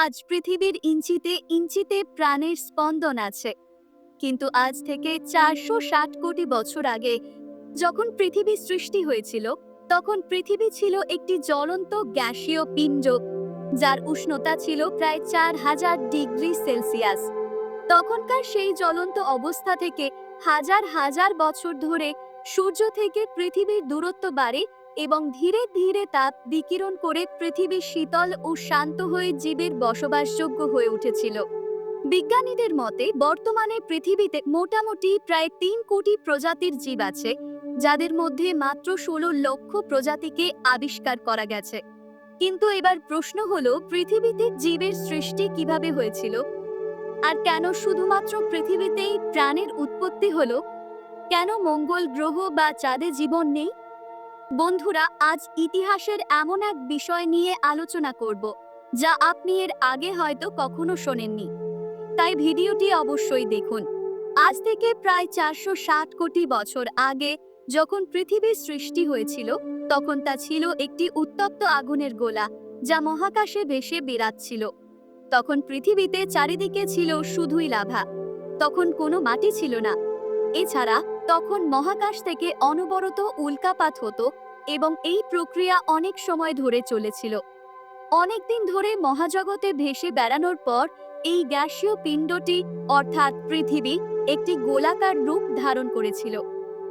আজ পৃথিবীর ইঞ্চিতে ইঞ্চিতে প্রাণের স্পন্দন আছে। কিন্তু আজ থেকে চারশো ষাট কোটি বছর আগে যখন পৃথিবী সৃষ্টি হয়েছিল, তখন পৃথিবী ছিল একটি জ্বলন্ত গ্যাসীয় পিণ্ড, যার উষ্ণতা ছিল প্রায় চার হাজার ডিগ্রি সেলসিয়াস। তখনকার সেই জ্বলন্ত অবস্থা থেকে হাজার হাজার বছর ধরে সূর্য থেকে পৃথিবীর দূরত্ব বাড়ে এবং ধীরে ধীরে তাপ বিকিরণ করে পৃথিবী শীতল ও শান্ত হয়ে জীবের বসবাসযোগ্য হয়ে উঠেছিল। বিজ্ঞানীদের মতে, বর্তমানে পৃথিবীতে মোটামুটি প্রায় তিন কোটি প্রজাতির জীব আছে, যাদের মধ্যে মাত্র ষোলো লক্ষ প্রজাতিকে আবিষ্কার করা গেছে। কিন্তু এবার প্রশ্ন হলো, পৃথিবীতে জীবের সৃষ্টি কীভাবে হয়েছিল? আর কেন শুধুমাত্র পৃথিবীতেই প্রাণের উৎপত্তি হলো? কেন মঙ্গল গ্রহ বা চাঁদে জীবন নেই? বন্ধুরা, আজ ইতিহাসের এমন এক বিষয় নিয়ে আলোচনা করব, যা আপনি এর আগে হয়তো কখনো শোনেননি। তাই ভিডিওটি অবশ্যই দেখুন। আজ থেকে প্রায় চারশো ষাট কোটি বছর আগে যখন পৃথিবীর সৃষ্টি হয়েছিল, তখন তা ছিল একটি উত্তপ্ত আগুনের গোলা, যা মহাকাশে ভেসে বেড়াচ্ছিল। তখন পৃথিবীতে চারিদিকে ছিল শুধুই লাভা, তখন কোনো মাটি ছিল না। এছাড়া তখন মহাকাশ থেকে অনবরত উল্কাপাত হতো এবং এই প্রক্রিয়া অনেক সময় ধরে চলেছিল। অনেকদিন ধরে মহাজগতে ভেসে বেড়ানোর পর এই গ্যাসীয় পিণ্ডটি, অর্থাৎ পৃথিবী, একটি গোলাকার রূপ ধারণ করেছিল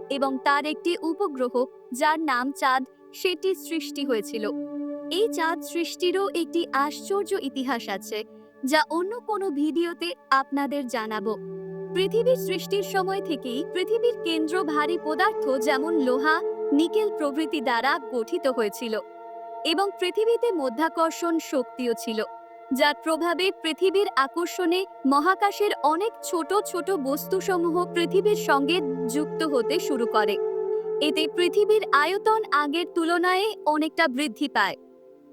এবং তার একটি উপগ্রহ, যার নাম চাঁদ, সেটি সৃষ্টি হয়েছিল। এই চাঁদ সৃষ্টিরও একটি আশ্চর্য ইতিহাস আছে, যা অন্য কোনো ভিডিওতে আপনাদের জানাব। পৃথিবীর সৃষ্টির সময় থেকেই পৃথিবীর কেন্দ্র ভারী পদার্থ যেমন লোহা, নিকেল প্রভৃতি দ্বারা গঠিত হয়েছিল এবং পৃথিবীতে মধ্যাকর্ষণ শক্তিও ছিল, যার প্রভাবে পৃথিবীর আকর্ষণে মহাকাশের অনেক ছোট ছোট বস্তুসমূহ পৃথিবীর সঙ্গে যুক্ত হতে শুরু করে। এতে পৃথিবীর আয়তন আগের তুলনায় অনেকটা বৃদ্ধি পায়।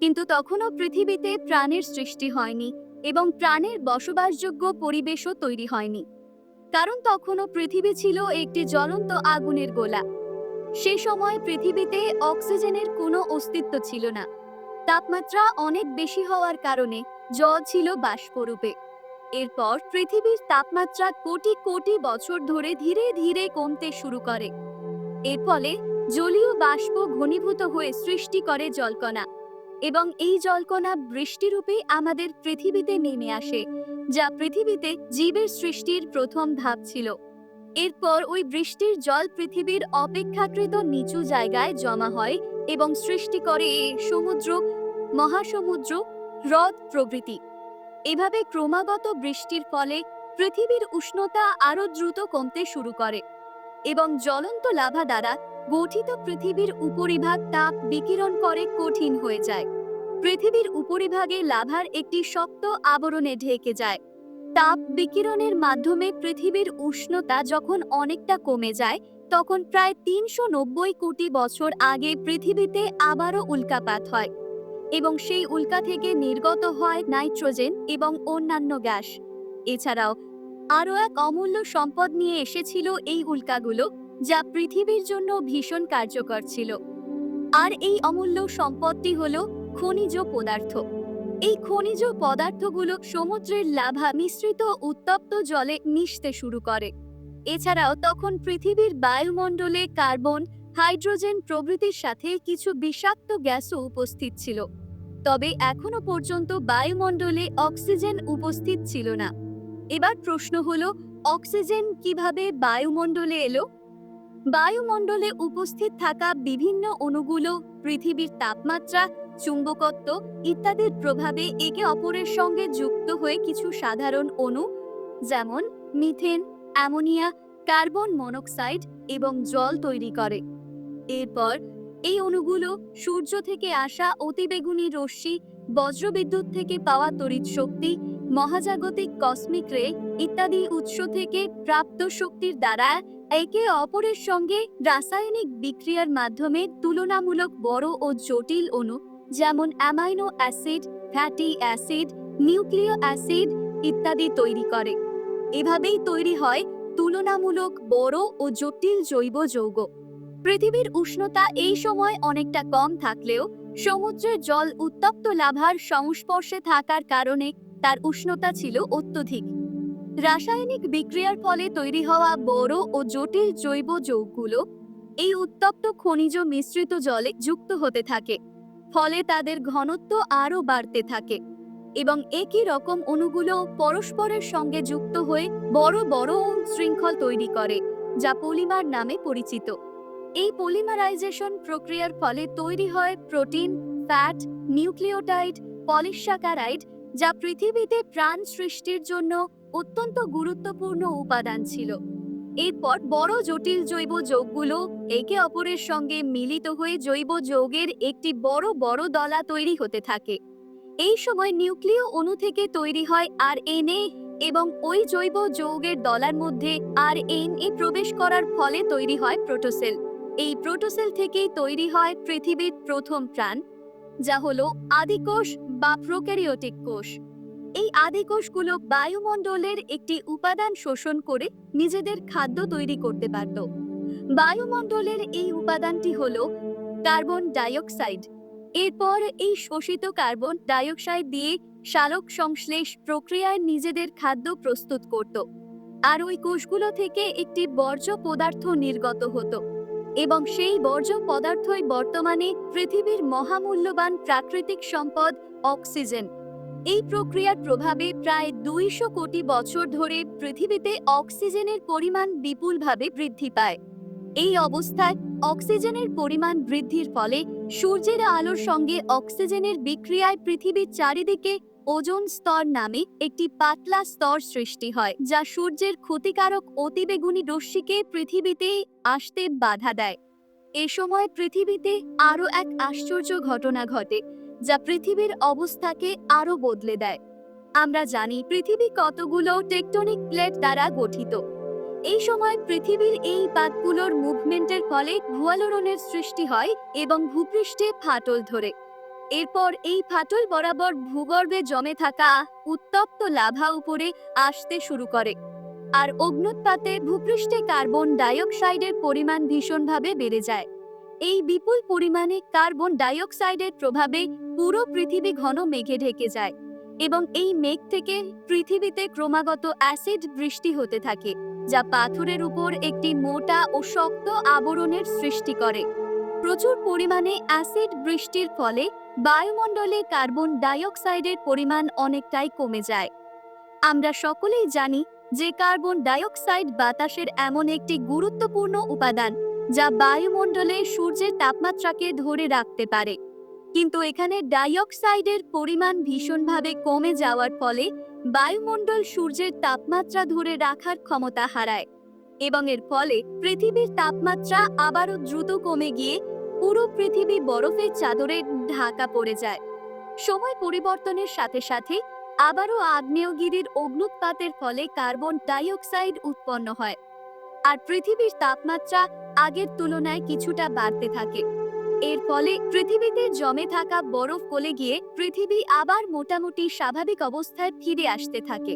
কিন্তু তখনও পৃথিবীতে প্রাণের সৃষ্টি হয়নি এবং প্রাণের বসবাসযোগ্য পরিবেশও তৈরি হয়নি। কারণ তখনও পৃথিবী ছিল একটি জ্বলন্ত আগুনের গোলা। সে সময় পৃথিবীতে অক্সিজেনের কোনো অস্তিত্ব ছিল না। তাপমাত্রা অনেক বেশি হওয়ার কারণে জল ছিল বাষ্পরূপে। এরপর পৃথিবীর তাপমাত্রা কোটি কোটি বছর ধরে ধীরে ধীরে কমতে শুরু করে। এর ফলে জলীয় বাষ্প ঘনীভূত হয়ে সৃষ্টি করে জলকণা। এবং এই জলকণা বৃষ্টিরূপে আমাদের পৃথিবীতে নেমে আসে, যা পৃথিবীতে জীবের সৃষ্টির প্রথম ধাপ ছিল। এরপর ওই বৃষ্টির জল পৃথিবীর অপেক্ষাকৃত নিচু জায়গায় জমা হয় এবং সৃষ্টি করে সমুদ্র, মহাসমুদ্র, হ্রদ প্রভৃতি। এভাবে ক্রমাগত বৃষ্টির ফলে পৃথিবীর উষ্ণতা আরও দ্রুত কমতে শুরু করে এবং জ্বলন্ত লাভা দ্বারা গঠিত পৃথিবীর উপরিভাগ তাপ বিকিরণ করে কঠিন হয়ে যায়। পৃথিবীর উপরিভাগে লাভার একটি শক্ত আবরণে ঢেকে যায়। তাপ বিকিরণের মাধ্যমে পৃথিবীর উষ্ণতা যখন অনেকটা কমে যায়, তখন প্রায় তিনশো নব্বই কোটি বছর আগে পৃথিবীতে আবারও উল্কাপাত হয় এবং সেই উল্কা থেকে নির্গত হয় নাইট্রোজেন এবং অন্যান্য গ্যাস। এছাড়াও, আরও এক অমূল্য সম্পদ নিয়ে এসেছিল এই উল্কাগুলো। যা পৃথিবীর জন্য ভীষণ কার্যকর ছিল। আর এই অমূল্য সম্পদটি হল খনিজ পদার্থ। এই খনিজ পদার্থগুলো সমুদ্রের লাভা মিশ্রিত উত্তপ্ত জলে মিশতে শুরু করে। এছাড়াও তখন পৃথিবীর বায়ুমণ্ডলে কার্বন, হাইড্রোজেন প্রভৃতির সাথে কিছু বিষাক্ত গ্যাসও উপস্থিত ছিল। তবে এখনও পর্যন্ত বায়ুমণ্ডলে অক্সিজেন উপস্থিত ছিল না। এবার প্রশ্ন হলো, অক্সিজেন কীভাবে বায়ুমণ্ডলে এলো? বায়ুমণ্ডলে উপস্থিত থাকা বিভিন্ন অণুগুলো, পৃথিবীর তাপমাত্রা, চুম্বকত্ব ইত্যাদির প্রভাবে একে অপরের সঙ্গে যুক্ত হয়ে কিছু সাধারণ অণু, যেমন মিথেন, অ্যামোনিয়া, কার্বন মনোক্সাইড এবং জল তৈরি করে। এরপর এই অণুগুলো সূর্য থেকে আসা অতিবেগুনি রশ্মি, বজ্রবিদ্যুৎ থেকে পাওয়া তড়িৎ শক্তি, মহাজাগতিক কসমিক রে ইত্যাদি উৎস থেকে প্রাপ্ত শক্তির দ্বারা একে অপরের সঙ্গে রাসায়নিক বিক্রিয়ার মাধ্যমে তুলনামূলক বড় ও জটিল অণু, যেমন অ্যামাইনো অ্যাসিড, ফ্যাটি অ্যাসিড, নিউক্লিয় অ্যাসিড ইত্যাদি তৈরি করে। এভাবেই তৈরি হয় তুলনামূলক বড় ও জটিল জৈব যৌগ। পৃথিবীর উষ্ণতা এই সময় অনেকটা কম থাকলেও সমুদ্রের জল উত্তপ্ত লাভার সংস্পর্শে থাকার কারণে তার উষ্ণতা ছিল অত্যধিক। রাসায়নিক বিক্রিয়ার ফলে তৈরি হওয়া বড় ও জটিল জৈব যৌগগুলো এই উত্তপ্ত খনিজ মিশ্রিত জলে যুক্ত হতে থাকে, ফলে তাদের ঘনত্ব আরও বাড়তে থাকে এবং একই রকম অণুগুলো পরস্পরের সঙ্গে যুক্ত হয়ে বড় বড় শৃঙ্খল তৈরি করে, যা পলিমার নামে পরিচিত। এই পলিমারাইজেশন প্রক্রিয়ার ফলে তৈরি হয় প্রোটিন, ফ্যাট, নিউক্লিওটাইড পলিস্যাকারাইড যা পৃথিবীতে প্রাণ সৃষ্টির জন্য অত্যন্ত গুরুত্বপূর্ণ উপাদান ছিল। এরপর বড় জটিল জৈব যৌগগুলো একে অপরের সঙ্গে মিলিত হয়ে জৈব যৌগের একটি বড় বড় দলা তৈরি হতে থাকে। এই সময় নিউক্লিয় অণু থেকে তৈরি হয় আর এবং ওই জৈব যৌগের দলার মধ্যে আর এন এ প্রবেশ করার ফলে তৈরি হয় প্রোটোসেল। এই প্রোটোসেল থেকেই তৈরি হয় পৃথিবীর প্রথম প্রাণ, যা হলো আদিকোষ বা প্রোক্যারিওটিক কোষ। এই আদিকোষগুলো বায়ুমণ্ডলের একটি উপাদান শোষণ করে নিজেদের খাদ্য তৈরি করতে পারত। বায়ুমণ্ডলের এই উপাদানটি হল কার্বন ডাইঅক্সাইড। এরপর এই শোষিত কার্বন ডাইঅক্সাইড দিয়ে সালোক সংশ্লেষ প্রক্রিয়ায় নিজেদের খাদ্য প্রস্তুত করত। আর ওই কোষগুলো থেকে একটি বর্জ্য পদার্থ নির্গত হতো এবং সেই বর্জ্য পদার্থই বর্তমানে পৃথিবীর মহামূল্যবান প্রাকৃতিক সম্পদ অক্সিজেন। এই প্রক্রিয়ার প্রভাবে প্রায় দুইশো কোটি বছর ধরে পৃথিবীতে অক্সিজেনের পরিমাণ বিপুলভাবে বৃদ্ধি পায়। এই অবস্থায় অক্সিজেনের পরিমাণ বৃদ্ধির ফলে সূর্যের আলোর সঙ্গে অক্সিজেনের বিক্রিয়ায় পৃথিবীর চারিদিকে ওজোন স্তর নামে একটি পাতলা স্তর সৃষ্টি হয়, যা সূর্যের ক্ষতিকারক অতিবেগুনি রশ্মিকে পৃথিবীতে আসতে বাধা দেয়। এ সময় পৃথিবীতে আরও এক আশ্চর্য ঘটনা ঘটে যা পৃথিবীর অবস্থাকে আরও বদলে দেয়। আমরা জানি পৃথিবী কতগুলো টেকটনিক প্লেট দ্বারা গঠিত। এই সময় পৃথিবীর এই পাতগুলোর মুভমেন্টের ফলে ভুয়ালোড়নের সৃষ্টি হয় এবং ভূপৃষ্ঠে ফাটল ধরে। এরপর এই ফাটল বরাবর ভূগর্ভে জমে থাকা উত্তপ্ত লাভা উপরে আসতে শুরু করে। আর অগ্নুৎপাতে ভূপৃষ্ঠে কার্বন ডাইঅক্সাইডের পরিমাণ ভীষণভাবে বেড়ে যায়। এই বিপুল পরিমাণে কার্বন ডাইঅক্সাইডের প্রভাবে পুরো পৃথিবী ঘন মেঘে ঢেকে যায় এবং এই মেঘ থেকে পৃথিবীতে ক্রমাগত অ্যাসিড বৃষ্টি হতে থাকে, যা পাথরের উপর একটি মোটা ও শক্ত আবরণের সৃষ্টি করে। প্রচুর পরিমাণে অ্যাসিড বৃষ্টির ফলে বায়ুমণ্ডলে কার্বন ডাইঅক্সাইডের পরিমাণ অনেকটাই কমে যায়। আমরা সকলেই জানি যে কার্বন ডাইঅক্সাইড বাতাসের এমন একটি গুরুত্বপূর্ণ উপাদান যা বায়ুমণ্ডলে সূর্যের তাপমাত্রাকে ধরে রাখতে পারে। কিন্তু এখানে ডাইঅক্সাইডের পরিমাণ ভীষণভাবে কমে যাওয়ার ফলে বায়ুমণ্ডল সূর্যের তাপমাত্রা ধরে রাখার ক্ষমতা হারায় এবং এর ফলে পৃথিবীর তাপমাত্রা আবারও দ্রুত কমে গিয়ে পুরো পৃথিবী বরফের চাদরে ঢাকা পড়ে যায়। সময় পরিবর্তনের সাথে সাথে আবারও আগ্নেয়গিরির অগ্নুৎপাতের ফলে কার্বন ডাইঅক্সাইড উৎপন্ন হয়। আর পৃথিবীর তাপমাত্রা আগের তুলনায় কিছুটা বাড়তে থাকে। এর ফলে পৃথিবীতে জমে থাকা বরফ গলে গিয়ে পৃথিবী আবার মোটামুটি স্বাভাবিক অবস্থায় ফিরে আসতে থাকে।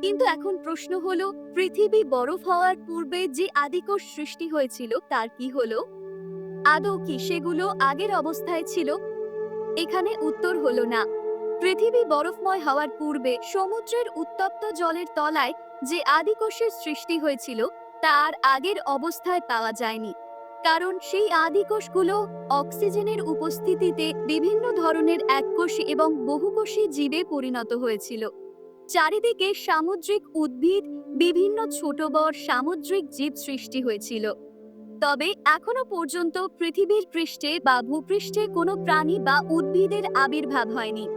কিন্তু এখন প্রশ্ন হলো, পৃথিবী বরফ হওয়ার পূর্বে যে আদিকোষ সৃষ্টি হয়েছিল, তার কি হলো? আদৌ কি সেগুলো আগের অবস্থায় ছিল? এখানে উত্তর হলো না। পৃথিবী বরফময় হওয়ার পূর্বে সমুদ্রের উত্তপ্ত জলের তলায় যে আদিকোষের সৃষ্টি হয়েছিল তার আগের অবস্থায় পাওয়া যায়নি। কারণ সেই আদিকোষগুলো অক্সিজেনের উপস্থিতিতে বিভিন্ন ধরনের এককোষী এবং বহুকোষী জীবে পরিণত হয়েছিল। চারিদিকে সামুদ্রিক উদ্ভিদ, বিভিন্ন ছোট বড় সামুদ্রিক জীব সৃষ্টি হয়েছিল। তবে এখনও পর্যন্ত পৃথিবীর পৃষ্ঠে বা ভূপৃষ্ঠে কোনো প্রাণী বা উদ্ভিদের আবির্ভাব হয়নি।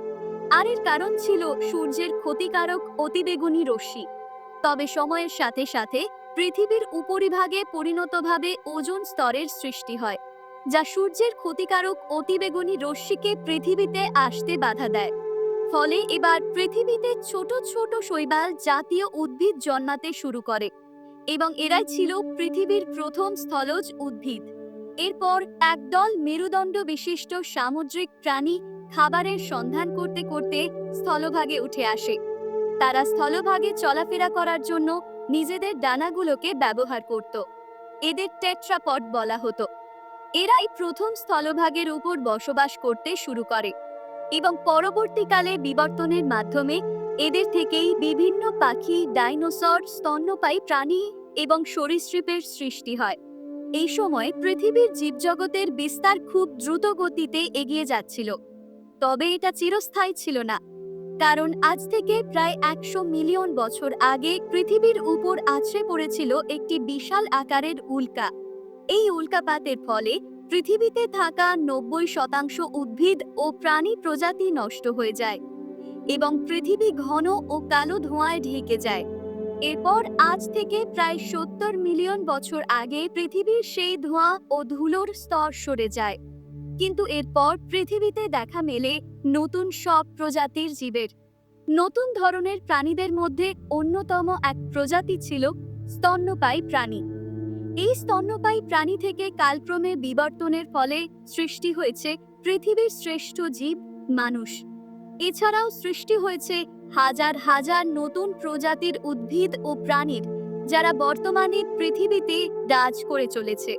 আর এর কারণ ছিল সূর্যের ক্ষতিকারক অতিবেগুনি রশ্মি। তবে সময়ের সাথে সাথে পৃথিবীর উপরিভাগে পরিণতভাবে ওজোন স্তরের সৃষ্টি হয়, যা সূর্যের ক্ষতিকারক অতিবেগুনি রশ্মিকে পৃথিবীতে আসতে বাধা দেয়। ফলে এবার পৃথিবীতে ছোট ছোট শৈবাল জাতীয় উদ্ভিদ জন্মাতে শুরু করে এবং এরাই ছিল পৃথিবীর প্রথম স্থলজ উদ্ভিদ। এরপর একদল মেরুদণ্ড বিশিষ্ট সামুদ্রিক প্রাণী খাবারের সন্ধান করতে করতে স্থলভাগে উঠে আসে। তারা স্থলভাগে চলাফেরা করার জন্য নিজেদের ডানাগুলোকে ব্যবহার করত। এদের টেট্রাপড বলা হতো। এরাই প্রথম স্থলভাগের উপর বসবাস করতে শুরু করে এবং পরবর্তীকালে বিবর্তনের মাধ্যমে এদের থেকেই বিভিন্ন পাখি, ডাইনোসর, স্তন্যপায়ী প্রাণী এবং সরীসৃপের সৃষ্টি হয়। এই সময় পৃথিবীর জীবজগতের বিস্তার খুব দ্রুত গতিতে এগিয়ে যাচ্ছিল। তবে এটা চিরস্থায়ী ছিল না। কারণ আজ থেকে প্রায় একশো মিলিয়ন বছর আগে পৃথিবীর উপর আছড়ে পড়েছিল একটি বিশাল আকারের উল্কা। এই উল্কাপাতের ফলে পৃথিবীতে থাকা নব্বই শতাংশ উদ্ভিদ ও প্রাণী প্রজাতি নষ্ট হয়ে যায় এবং পৃথিবী ঘন ও কালো ধোঁয়ায় ঢেকে যায়। এরপর আজ থেকে প্রায় সত্তর মিলিয়ন বছর আগে পৃথিবীর সেই ধোঁয়া ও ধুলোর স্তর সরে যায়। কিন্তু এরপর পৃথিবীতে দেখা মেলে নতুন সব প্রজাতির জীবের। নতুন ধরনের প্রাণীদের মধ্যে অন্যতম এক প্রজাতি ছিল স্তন্যপায়ী প্রাণী। এই স্তন্যপায়ী প্রাণী থেকে কালক্রমে বিবর্তনের ফলে সৃষ্টি হয়েছে পৃথিবীর শ্রেষ্ঠ জীব মানুষ। এছাড়াও সৃষ্টি হয়েছে হাজার হাজার নতুন প্রজাতির উদ্ভিদ ও প্রাণীর, যারা বর্তমানে পৃথিবীতে রাজ করে চলেছে।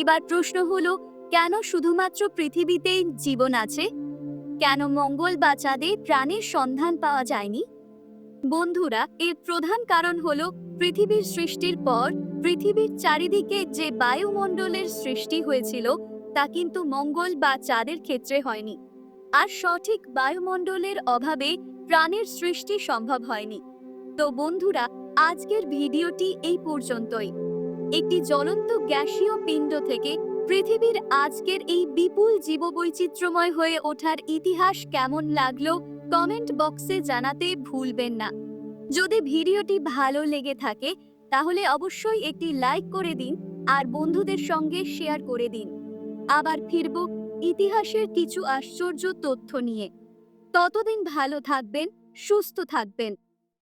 এবার প্রশ্ন হলো কেন শুধুমাত্র পৃথিবীতেই জীবন আছে? কেন মঙ্গল বা চাঁদে প্রাণের সন্ধান পাওয়া যায়নি? বন্ধুরা, এর প্রধান কারণ হল পৃথিবীর সৃষ্টির পর, পৃথিবীর চারিদিকে যে বায়ুমণ্ডলের সৃষ্টি হয়েছিল, তা কিন্তু মঙ্গল বা চাঁদের ক্ষেত্রে হয়নি। আর সঠিক বায়ুমণ্ডলের অভাবে প্রাণের সৃষ্টি সম্ভব হয়নি। তো বন্ধুরা, আজকের ভিডিওটি এই পর্যন্তই। একটি জ্বলন্ত গ্যাসীয় পিণ্ড থেকে পৃথিবীর আজকের এই বিপুল জীববৈচিত্র্যময় হয়ে ওঠার ইতিহাস কেমন লাগল কমেন্ট বক্সে জানাতে ভুলবেন না। যদি ভিডিওটি ভালো লেগে থাকে, তাহলে অবশ্যই একটি লাইক করে দিন আর বন্ধুদের সঙ্গে শেয়ার করে দিন। আবার ফিরব ইতিহাসের কিছু আশ্চর্য তথ্য নিয়ে। ততদিন ভালো থাকবেন, সুস্থ থাকবেন।